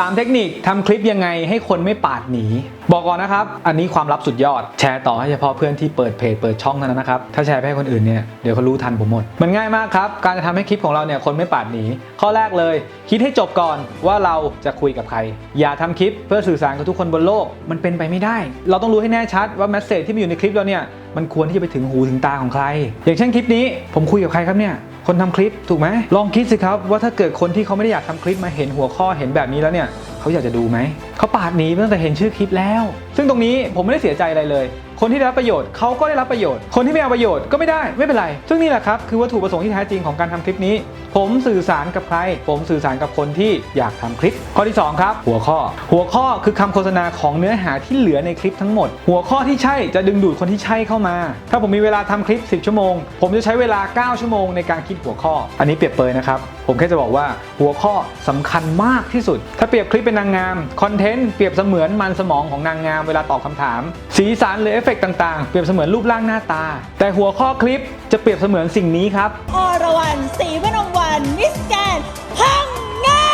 3 เทคนิคทำคลิปยังไงให้คนไม่ปาดหนี บอกก่อนนะครับ อันนี้ความลับสุดยอด แชร์ต่อให้เฉพาะเพื่อนที่เปิดเพจเปิดช่องเท่านั้นนะครับ ถ้าแชร์ไปให้คนอื่นเนี่ยเดี๋ยวเขารู้ทันผมหมด มันง่ายมากครับ การจะทำให้คลิปของเราเนี่ยคนไม่ปาดหนี ข้อแรกเลย คิดให้จบก่อนว่าเราจะคุยกับใคร อย่าทำคลิปเพื่อสื่อสารกับทุกคนบนโลก มันเป็นไปไม่ได้ เราต้องรู้ให้แน่ชัดว่าแมสเซจที่มีอยู่ในคลิปเราเนี่ยมันควรที่จะไปถึงหูถึงตาของใคร อย่างเช่นคลิปนี้ผมคุยกับใครครับเนี่ย คนทำคลิปถูกไหมลองคิดสิครับว่าถ้าเกิดคนที่เขาไม่ได้อยากทำคลิปมาเห็นหัวข้อเห็นแบบนี้แล้วเนี่ยเขาอยากจะดูไหม เขาปาดหนีตั้งแต่เห็นชื่อคลิปแล้ว ซึ่งตรงนี้ผมไม่ได้เสียใจอะไรเลย คนที่ได้รับประโยชน์เขาก็ได้รับประโยชน์ คนที่ไม่เอาประโยชน์ก็ไม่ได้ไม่เป็นไร ซึ่งนี่แหละครับคือวัตถุประสงค์ที่แท้จริงของการทำคลิปนี้ ผมสื่อสารกับใคร ผมสื่อสารกับคนที่อยากทำคลิป ข้อที่สองครับ หัวข้อ หัวข้อคือคำโฆษณาของเนื้อหาที่เหลือในคลิปทั้งหมด หัวข้อที่ใช่จะดึงดูดคนที่ใช่เข้ามา ถ้าผมมีเวลาทำคลิป 10 ชั่วโมง ผมจะใช้เวลา 9 ชั่วโมงในการคิดหัวข้อ อันนี้เปรียบเปยนะครับผมแค่จะบอกว่าหัวข้อสำคัญมากที่สุด ถ้าเปรียบคลิปเป็นนางงามคอนเทนต์เปรียบเสมือนมันสมองของนางงามเวลาตอบคำถาม สีสันหรือเอฟเฟกต์ต่างๆ เปรียบเสมือนรูปร่างหน้าตา แต่หัวข้อคลิปจะเปรียบเสมือนสิ่งนี้ครับอรวรรณศรีพนมวันมิสแกนพังงา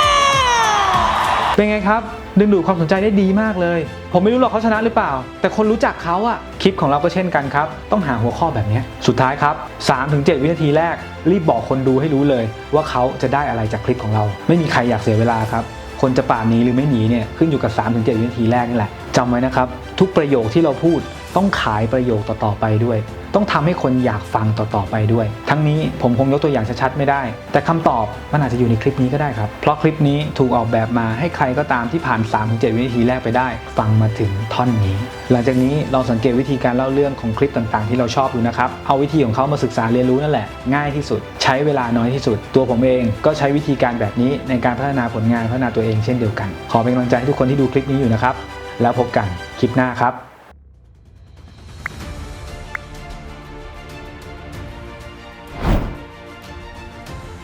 เป็นไงครับ ดึงดูดความสนใจได้ดีมากเลย ผมไม่รู้หรอกเขาชนะหรือเปล่า แต่คนรู้จักเขาอะคลิปของเราก็เช่นกันครับ ต้องหาหัวข้อแบบเนี้ยสุดท้ายครับ 3-7 วินาทีแรก รีบบอกคนดูให้รู้เลย ว่าเขาจะได้อะไรจากคลิปของเรา ไม่มีใครอยากเสียเวลาครับ คนจะป่าหนีหรือไม่หนีเนี่ยขึ้นอยู่กับ 3-7 วินาทีแรกนี่แหละจำไว้นะครับ ทุกประโยคที่เราพูดต้องขายประโยคต่อๆไปด้วย ต้องทำให้คนอยากฟังต่อๆไปด้วย ทั้งนี้ผมคงยกตัวอย่างชัดๆไม่ได้ แต่คำตอบมันอาจจะอยู่ในคลิปนี้ก็ได้ครับ เพราะคลิปนี้ถูกออกแบบมาให้ใครก็ตามที่ผ่าน 3-7 วินาทีแรกไปได้ ฟังมาถึงท่อนนี้ หลังจากนี้ลองสังเกตวิธีการเล่าเรื่องของคลิปต่างๆ ที่เราชอบดูนะครับ เอาวิธีของเขามาศึกษาเรียนรู้นั่นแหละ ง่ายที่สุด ใช้เวลาน้อยที่สุด ตัวผมเองก็ใช้วิธีการแบบนี้ในการพัฒนาผลงานพัฒนาตัวเองเช่นเดียวกัน ขอเป็นกำลังใจให้ทุกคนที่ดูคลิปนี้อยู่นะครับ แล้วพบกันคลิปหน้าครับ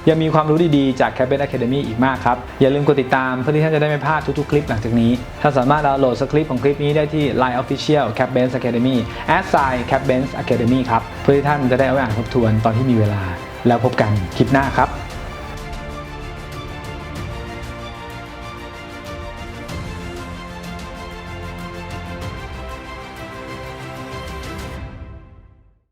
ยังมีความรู้ดีๆ จาก c a b i n Academy อีกมากครับ อย่าลืมกดติดตามเพื่อที่ท่านจะได้ไม่พลาดทุกๆ คลิปหลังจากนี้ ท่านสามารถดาวน์โหลดสคริปต์ของคลิปนี้ได้ที่ Line Official c a b e n Academy a d sign c a b e n Academy ครับ เพื่อที่ท่านจะได้เอาไปอ่านทบทวนตอนที่มีเวลา แล้วพบกันคลิปหน้าครับ